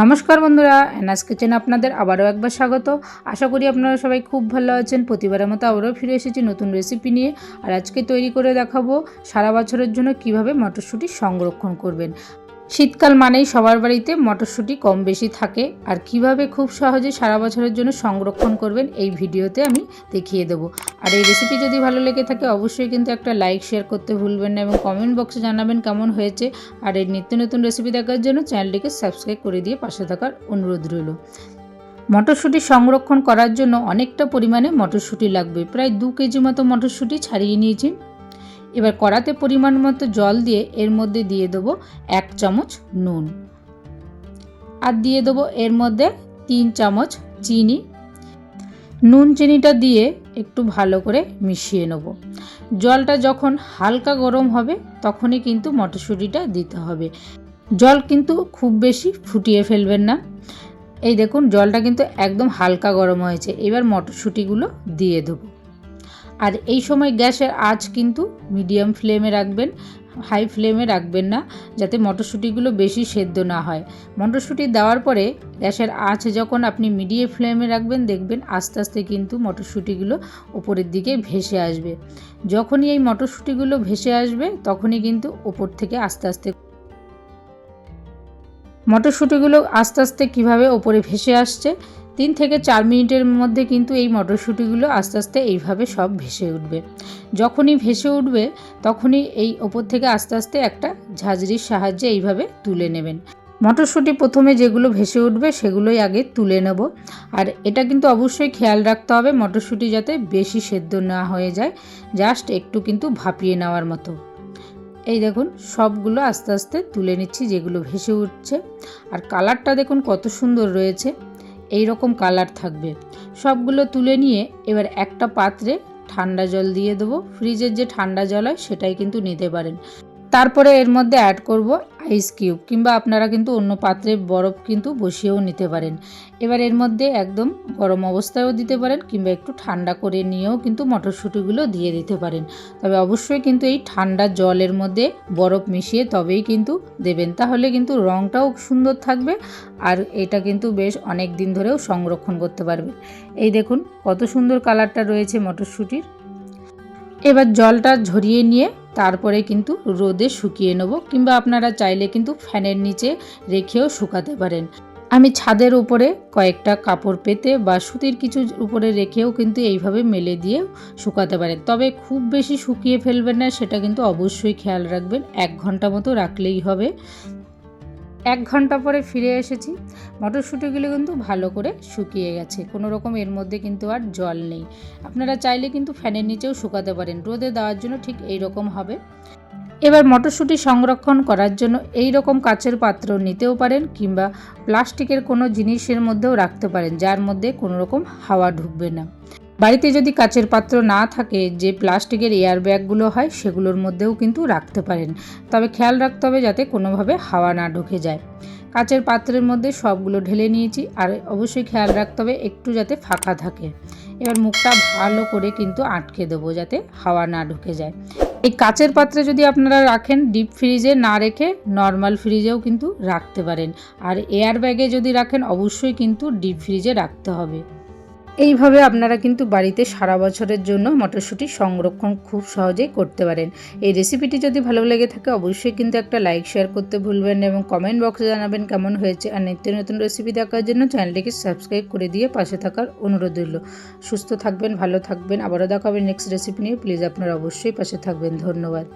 নমস্কার বন্ধুরা anus kitchen আপনাদের আবারও একবার স্বাগত। আশা করি আপনারা সবাই খুব ভালো আছেন। প্রতিবারের মতো আবারও ফিরে এসেছি নতুন রেসিপি নিয়ে। আর আজকে তৈরি করে দেখাবো সারা বছরের জন্য কীভাবে মটরশুঁটি সংরক্ষণ করবেন। শীতকাল মানেই সবার বাড়িতে মটরশুঁটি কম বেশি থাকে। আর কীভাবে খুব সহজে সারা বছরের জন্য সংরক্ষণ করবেন এই ভিডিওতে আমি দেখিয়ে দেবো। আর এই রেসিপি যদি ভালো লেগে থাকে, অবশ্যই কিন্তু একটা লাইক শেয়ার করতে ভুলবেন না এবং কমেন্ট বক্সে জানাবেন কেমন হয়েছে। আর এই নিত্য নতুন রেসিপি দেখার জন্য চ্যানেলটিকে সাবস্ক্রাইব করে দিয়ে পাশে থাকার অনুরোধ রইল। মটরশুঁটি সংরক্ষণ করার জন্য অনেকটা পরিমাণে মটরশুঁটি লাগবে। প্রায় দু কেজি মতো মটরশুঁটি ছাড়িয়ে নিয়েছি। এবার কড়াতে পরিমাণ মতো জল দিয়ে এর মধ্যে দিয়ে দেবো এক চামচ নুন। আর দিয়ে দেবো এর মধ্যে তিন চামচ চিনি। নুন চিনিটা দিয়ে একটু ভালো করে মিশিয়ে নেব। জলটা যখন হালকা গরম হবে তখনই কিন্তু মটরশুঁটিটা দিতে হবে। জল কিন্তু খুব বেশি ফুটিয়ে ফেলবেন না। এই দেখুন, জলটা কিন্তু একদম হালকা গরম হয়েছে। এবার মটরশুঁটিগুলো দিয়ে দেবো। আর এই সময় গ্যাসের আঁচ কিন্তু মিডিয়াম ফ্লেমে রাখবেন, হাই ফ্লেমে রাখবেন না, যাতে মটরশুঁটিগুলো বেশি সেদ্ধ না হয়। মটরশুঁটি দেওয়ার পরে গ্যাসের আঁচ যখন আপনি মিডিয়াম ফ্লেমে রাখবেন, দেখবেন আস্তে আস্তে কিন্তু মটরশুঁটিগুলো ওপরের দিকে ভেসে আসবে। যখনই এই মটরশুঁটিগুলো ভেসে আসবে, তখনই কিন্তু ওপর থেকে আস্তে আস্তে মটরশুঁটিগুলো আস্তে আস্তে কীভাবে ওপরে ভেসে আসছে তিন থেকে চার মিনিটের মধ্যে কিন্তু এই মটরশুঁটিগুলো আস্তে আস্তে এইভাবে সব ভেসে উঠবে। যখনই ভেসে উঠবে, তখনই এই ওপর থেকে আস্তে আস্তে একটা ঝাঁঝরির সাহায্যে এইভাবে তুলে নেবেন। মটরশুঁটি প্রথমে যেগুলো ভেসে উঠবে, সেগুলোই আগে তুলে নেব। আর এটা কিন্তু অবশ্যই খেয়াল রাখতে হবে, মটরশুঁটি যাতে বেশি সেদ্ধ না হয়ে যায়, জাস্ট একটু কিন্তু ভাপিয়ে নেওয়ার মতো। এই দেখুন, সবগুলো আস্তে আস্তে তুলে নিচ্ছি, যেগুলো ভেসে উঠছে। আর কালারটা দেখুন কত সুন্দর রয়েছে। এই রকম কালার থাকবে। সবগুলো তুলে নিয়ে এবার একটা পাত্রে ঠান্ডা জল দিয়ে দেবো। ফ্রিজের যে ঠান্ডা জল হয় সেটাই কিন্তু নিতে পারেন। তারপরে এর মধ্যে অ্যাড করব আইস কিউব কিংবা আপনারা কিন্তু অন্য পাত্রে বরফ কিন্তু বসিয়েও নিতে পারেন। এবার এর মধ্যে একদম গরম অবস্থায়ও দিতে পারেন, কিংবা একটু ঠান্ডা করে নিয়েও কিন্তু মটরশুঁটিগুলো দিয়ে দিতে পারেন। তবে অবশ্যই কিন্তু এই ঠান্ডা জলের মধ্যে বরফ মিশিয়ে তবেই কিন্তু দেবেন। তাহলে কিন্তু রঙটাও সুন্দর থাকবে আর এটা কিন্তু বেশ অনেক দিন ধরেও সংরক্ষণ করতে পারবেন এই দেখুন কত সুন্দর কালারটা রয়েছে মটরশুঁটির। এবার জলটা ঝরিয়ে নিয়ে তারপরে কিন্তু রোদে শুকিয়ে নেব, কিংবা আপনারা চাইলে কিন্তু ফ্যানের নিচে রেখেও শুকাতে পারেন। আমি ছাদের উপরে কয়েকটা কাপড় পেতে বা সুতির কিছু উপরে রেখেও কিন্তু এইভাবে মেলে দিয়ে শুকাতে পারেন। তবে খুব বেশি শুকিয়ে ফেলবেন না, সেটা কিন্তু অবশ্যই খেয়াল রাখবেন। এক ঘণ্টা মতো রাখলেই হবে। এক ঘণ্টা পরে ফিরে এসেছি। মটরশুঁটিগুলো কিন্তু ভালো করে শুকিয়ে গেছে। কোনো রকম এর মধ্যে কিন্তু আর জল নেই। আপনারা চাইলে কিন্তু ফ্যানের নিচেও শুকাতে পারেন। রোদে দেওয়ার জন্য ঠিক এই রকম হবে। এবার মটরশুঁটি সংরক্ষণ করার জন্য এই রকম কাচের পাত্র নিতেও পারেন কিংবা প্লাস্টিকের কোনো জিনিসের মধ্যেও রাখতে পারেন, যার মধ্যে কোনো রকম হাওয়া ঢুকবে না। বাড়িতে যদি কাচের পাত্র না থাকে, যে প্লাস্টিকের এয়ার ব্যাগগুলো হয়, সেগুলোর মধ্যেও কিন্তু রাখতে পারেন। তবে খেয়াল রাখতে হবে যাতে কোনোভাবে হাওয়া না ঢুকে যায়। কাচের পাত্রের মধ্যে সবগুলো ঢেলে নিয়েছি, আর অবশ্যই খেয়াল রাখতে হবে একটু যাতে ফাঁকা থাকে। এবার মুখটা ভালো করে কিন্তু আটকে দেবো যাতে হাওয়া না ঢুকে যায়। এই কাচের পাত্রে যদি আপনারা রাখেন, ডিপ ফ্রিজে না রেখে নর্মাল ফ্রিজেও কিন্তু রাখতে পারেন। আর এয়ার ব্যাগে যদি রাখেন, অবশ্যই কিন্তু ডিপ ফ্রিজে রাখতে হবে। এইভাবে আপনারা কিন্তু বাড়িতে সারা বছরের জন্য মটরশুঁটি সংরক্ষণ খুব সহজেই করতে পারেন। এই রেসিপিটি যদি ভালো লেগে থাকে, অবশ্যই কিন্তু একটা লাইক শেয়ার করতে ভুলবেন না এবং কমেন্ট বক্সে জানাবেন কেমন হয়েছে। আর নিত্য নতুন রেসিপি দেখার জন্য চ্যানেলটিকে সাবস্ক্রাইব করে দিয়ে পাশে থাকার অনুরোধ রইল। সুস্থ থাকবেন, ভালো থাকবেন। আবারও দেখাবেন নেক্সট রেসিপি নিয়ে। প্লিজ আপনারা অবশ্যই পাশে থাকবেন। ধন্যবাদ।